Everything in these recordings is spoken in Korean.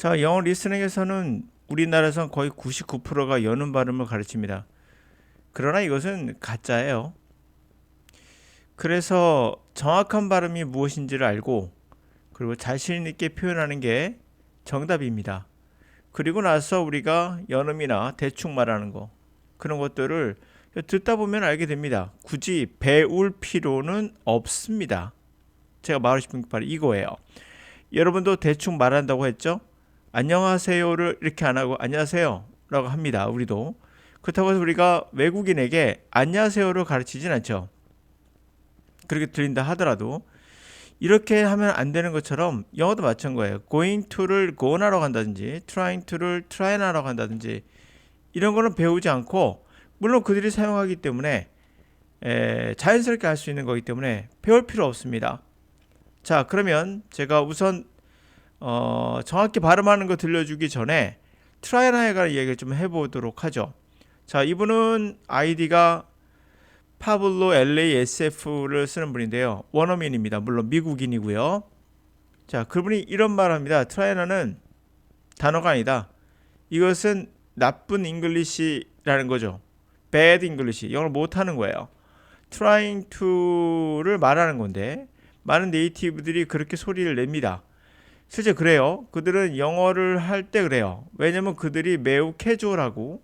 자, 영어 리스닝에서는 우리나라에선 거의 99%가 여는 발음을 가르칩니다. 그러나 이것은 가짜예요. 그래서 정확한 발음이 무엇인지를 알고 그리고 자신 있게 표현하는 게 정답입니다. 그리고 나서 우리가 연음이나 대충 말하는 거 그런 것들을 듣다 보면 알게 됩니다. 굳이 배울 필요는 없습니다. 제가 말하고 싶은 게 바로 이거예요. 여러분도 대충 말한다고 했죠? 안녕하세요를 이렇게 안 하고 안녕하세요라고 합니다. 우리도 그렇다고 해서 우리가 외국인에게 안녕하세요를 가르치진 않죠. 그렇게 들린다 하더라도 이렇게 하면 안 되는 것처럼 영어도 마찬 거예요. going to를 go나라고 한다든지 trying to를 try나라고 한다든지 이런 거는 배우지 않고 물론 그들이 사용하기 때문에 에, 자연스럽게 할 수 있는 거기 때문에 배울 필요 없습니다. 자 그러면 제가 우선 어, 정확히 발음하는 거 들려주기 전에 트라이나에 관한 이야기를 좀 해보도록 하죠. 자 이분은 아이디가 파블로 LASF를 쓰는 분인데요. 원어민입니다. 물론 미국인이고요. 자, 그분이 이런 말을 합니다. 트라이너는 단어가 아니다. 이것은 나쁜 잉글리시라는 거죠. bad English. 영어를 못하는 거예요. trying to를 말하는 건데 많은 네이티브들이 그렇게 소리를 냅니다. 실제 그래요. 그들은 영어를 할 때 그래요. 왜냐면 그들이 매우 캐주얼하고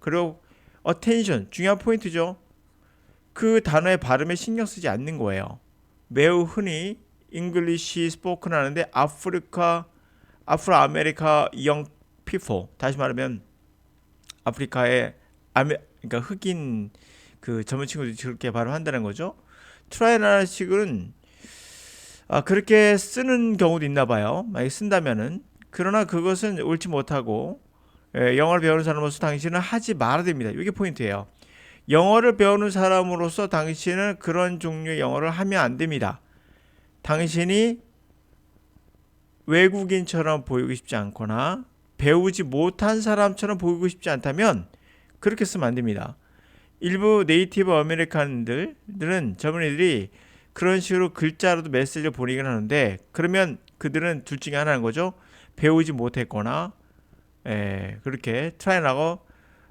그리고 attention 중요한 포인트죠. 그 단어의 발음에 신경 쓰지 않는 거예요. 매우 흔히 잉글리시 스포큰 하는데 아프리카 아프로 아메리카 영 피포 다시 말하면 아프리카의 아메 그러니까 흑인 그 젊은 친구들이 그렇게 발음한다는 거죠. 트라이나식은 아 그렇게 쓰는 경우도 있나 봐요. 만약 쓴다면은 그러나 그것은 옳지 못하고 예, 영어를 배우는 사람으로서 당신은 하지 말아야 됩니다. 이게 포인트예요. 영어를 배우는 사람으로서 당신은 그런 종류의 영어를 하면 안 됩니다. 당신이 외국인처럼 보이고 싶지 않거나 배우지 못한 사람처럼 보이고 싶지 않다면 그렇게 쓰면 안 됩니다. 일부 네이티브 아메리칸들은 젊은이들이 그런 식으로 글자로도 메시지를 보내긴 하는데 그러면 그들은 둘 중에 하나인 거죠. 배우지 못했거나 에, 그렇게 트라이하고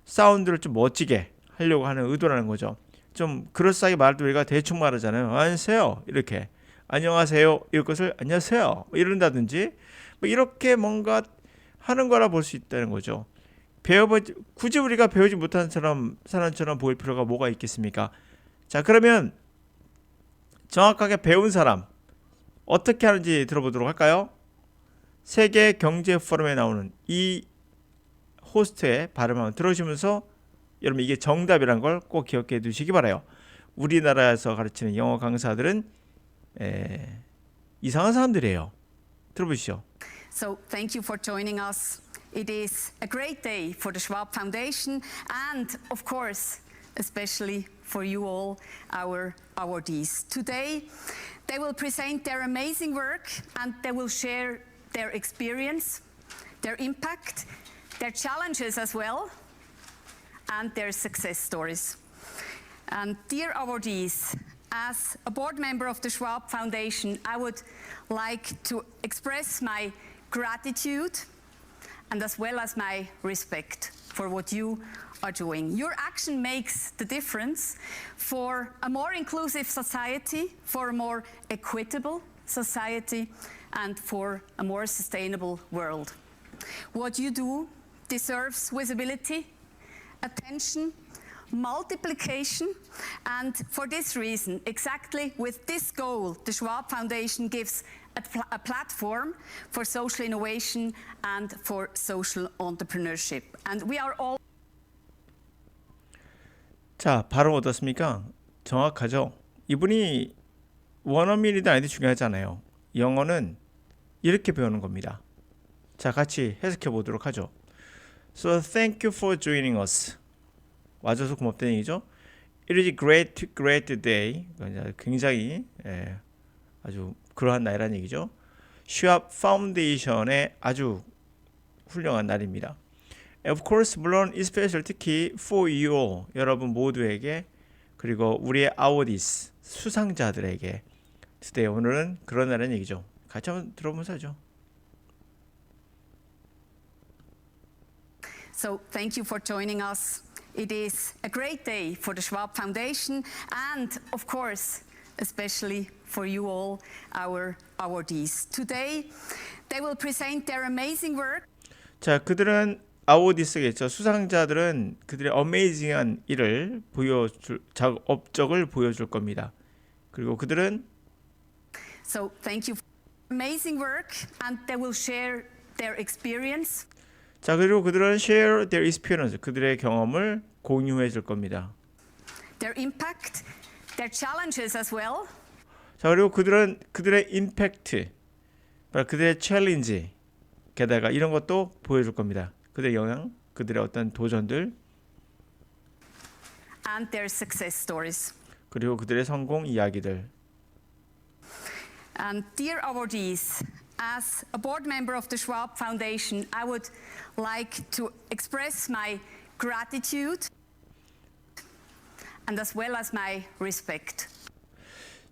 사운드를 좀 멋지게 하려고 하는 의도라는 거죠. 좀 그럴싸하게 말도 우리가 대충 말하잖아요. 안녕하세요. 이렇게. 안녕하세요. 이럴 것을 안녕하세요. 뭐 이런다든지 뭐 이렇게 뭔가 하는 거라 볼 수 있다는 거죠. 배워보지 굳이 우리가 배우지 못한 사람 사람처럼 보일 필요가 뭐가 있겠습니까? 자 그러면 정확하게 배운 사람 어떻게 하는지 들어보도록 할까요? 세계 경제 포럼에 나오는 이 호스트의 발음 한번 들어주면서 여러분 이게 정답이란 걸 꼭 기억해 두시기 바라요. 우리나라에서 가르치는 영어 강사들은 에, 이상한 사람들이에요. 들어보시죠. So thank you for joining us. It is a great day for the Schwab Foundation and of course especially for you all our awardees. Today they will present their amazing work and they will share their experience, their impact, their challenges as well and their success stories. And dear awardees, as a board member of the Schwab Foundation, I would like to express my gratitude and as well as my respect for what you are doing. Your action makes the difference for a more inclusive society, for a more equitable society, and for a more sustainable world. What you do deserves visibility, attention, multiplication, and for this reason, exactly with this goal, the Schwab Foundation gives a, pl- a platform for social innovation and for social entrepreneurship. And we are all 자, 발음 어떻습니까? 정확하죠? 이분이 원어민이든 아니든 중요하지 않아요. 영어는 이렇게 배우는 겁니다. 자, 같이 해석해 보도록 하죠. So thank you for joining us. 와줘서 고맙다는 얘기죠. It is a great, great day. 굉장히 예, 아주 그러한 날이라는 얘기죠. 슈압 파운데이션의 아주 훌륭한 날입니다. Of course, 물론 especially 특히 for you 여러분 모두에게 그리고 우리의 awardees 수상자들에게 today 오늘은 그런 날이라는 얘기죠. 같이 한번 들어보면서 하죠. So thank you for joining us. It is a great day for the Schwab Foundation and, of course, especially for you all, our awardees. Today, they will present their amazing work 자, 그들은 아워디스겠죠. 수상자들은 그들의 어메이징한 일을 보여줄 작 업적을 보여줄 겁니다. 그리고 그들은 So thank you for amazing work, and they will share their experience 자 그리고 그들은 share their experience 그들의 경험을 공유해 줄 겁니다. their impact, their challenges as well, 자 그리고 그들은 그들의 임팩트, 그들의 챌린지, 게다가 이런 것도 보여줄 겁니다. 그들의 영향, 그들의 어떤 도전들, and their success stories. 그리고 그들의 성공 이야기들. And dear awardees, as a board member of the Schwab Foundation, I would like to express my gratitude and as well as my respect.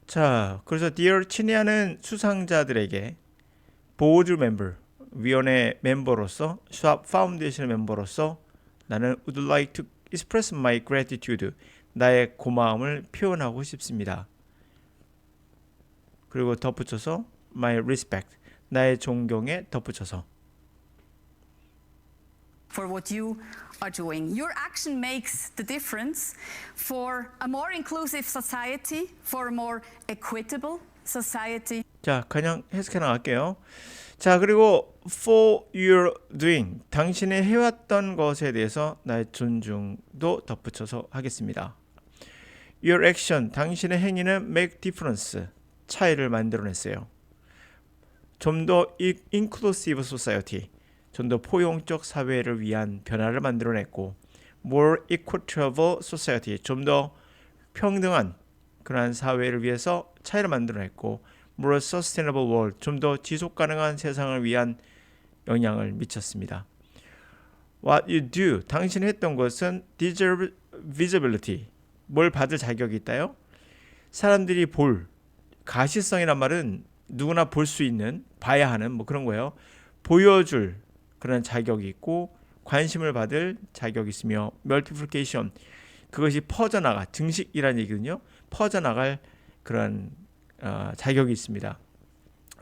자, 그래서 dear 친애하는 수상자들에게 보드 멤버, 위원회 멤버로서, 샵 파운데이션 멤버로서 나는 would like to express my gratitude, 나의 고마움을 표현하고 싶습니다. 그리고 덧붙여서 my respect, 나의 존경에 덧붙여서 for what you are doing. Your action makes the difference for a more inclusive society, for a more equitable society. 자, 그냥 해석해 나갈게요. 자, 그리고 for your doing, 당신의 해왔던 것에 대해서 나의 존중도 덧붙여서 하겠습니다. Your action, 당신의 행위는 make difference, 차이를 만들어냈어요. 좀 더 inclusive society, 좀 더 포용적 사회를 위한 변화를 만들어냈고, more equitable society, 좀 더 평등한 그러한 사회를 위해서 차이를 만들어냈고, more sustainable world, 좀 더 지속 가능한 세상을 위한 영향을 미쳤습니다. What you do, 당신이 했던 것은 deserve visibility, 뭘 받을 자격이 있다요? 사람들이 볼 가시성이란 말은 누구나 볼 수 있는 봐야 하는 뭐 그런 거예요. 보여줄 그런 자격이 있고 관심을 받을 자격이 있으며 multiplication 그것이 퍼져나가 증식이라는 얘기거든요. 퍼져나갈 그런 어, 자격이 있습니다.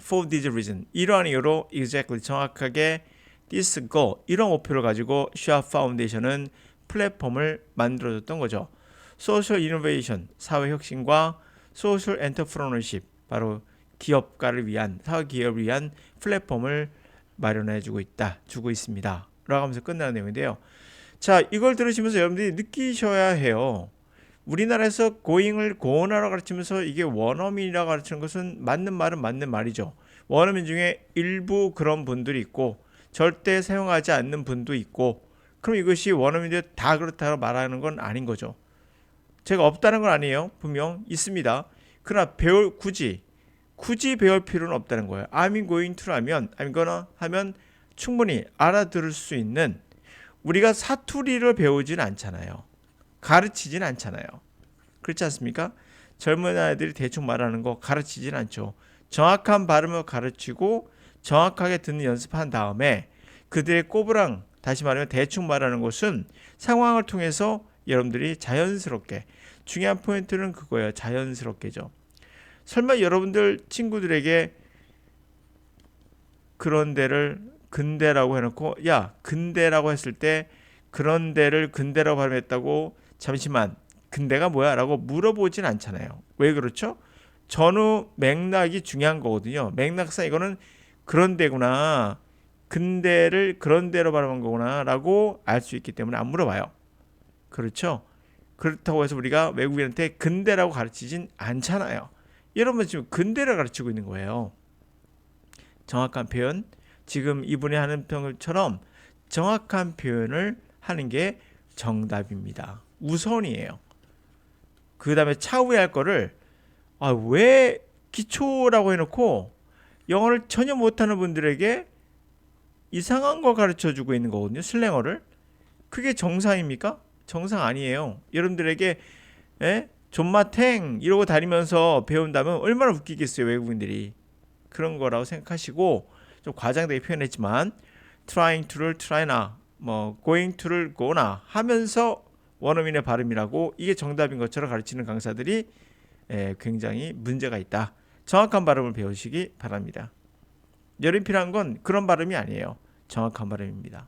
For this reason 이러한 이유로 exactly 정확하게 this goal 이런 목표를 가지고 샤 파운데이션은 플랫폼을 만들어줬던 거죠. 소셜 이노베이션 사회 혁신과 소셜 엔터프로너십 바로 기업가를 위한 사회 기업을 위한 플랫폼을 마련해 주고 있다 주고 있습니다. 라고 하면서 끝나는 내용인데요. 자 이걸 들으시면서 여러분들이 느끼셔야 해요. 우리나라에서 고잉을 고언하라 가르치면서 이게 원어민이라 가르치는 것은 맞는 말은 맞는 말이죠. 원어민 중에 일부 그런 분들이 있고 절대 사용하지 않는 분도 있고 그럼 이것이 원어민들 다 그렇다고 말하는 건 아닌 거죠. 제가 없다는 건 아니에요. 분명 있습니다. 그러나 배울 굳이 굳이 배울 필요는 없다는 거예요. I'm going to라면 I'm gonna 하면 충분히 알아들을 수 있는 우리가 사투리를 배우진 않잖아요. 가르치진 않잖아요. 그렇지 않습니까? 젊은 아이들이 대충 말하는 거 가르치진 않죠. 정확한 발음을 가르치고 정확하게 듣는 연습한 다음에 그들의 꼬부랑 다시 말하면 대충 말하는 것은 상황을 통해서 여러분들이 자연스럽게 중요한 포인트는 그거예요. 자연스럽게죠. 설마 여러분들 친구들에게 그런 데를 근대라고 해놓고 야 근대라고 했을 때 그런 데를 근대라고 발음했다고 잠시만 근대가 뭐야 라고 물어보진 않잖아요. 왜 그렇죠? 전후 맥락이 중요한 거거든요. 맥락상 이거는 그런 데구나. 근대를 그런 데로 발음한 거구나 라고 알 수 있기 때문에 안 물어봐요. 그렇죠? 그렇다고 해서 우리가 외국인한테 근대라고 가르치진 않잖아요. 여러분 지금 근대를 가르치고 있는 거예요. 정확한 표현, 지금 이분이 하는 표현처럼 정확한 표현을 하는 게 정답입니다. 우선이에요. 그 다음에 차후에 할 거를 아, 왜 기초라고 해놓고 영어를 전혀 못하는 분들에게 이상한 거 가르쳐 주고 있는 거거든요. 슬랭어를. 그게 정상입니까? 정상 아니에요. 여러분들에게 에? 존마탱 이러고 다니면서 배운다면 얼마나 웃기겠어요 외국인들이 그런 거라고 생각하시고 좀 과장되게 표현했지만 trying to를 try now 뭐 going to를 go나 하면서 원어민의 발음이라고 이게 정답인 것처럼 가르치는 강사들이 에, 굉장히 문제가 있다. 정확한 발음을 배우시기 바랍니다. 여름 필요한 건 그런 발음이 아니에요. 정확한 발음입니다.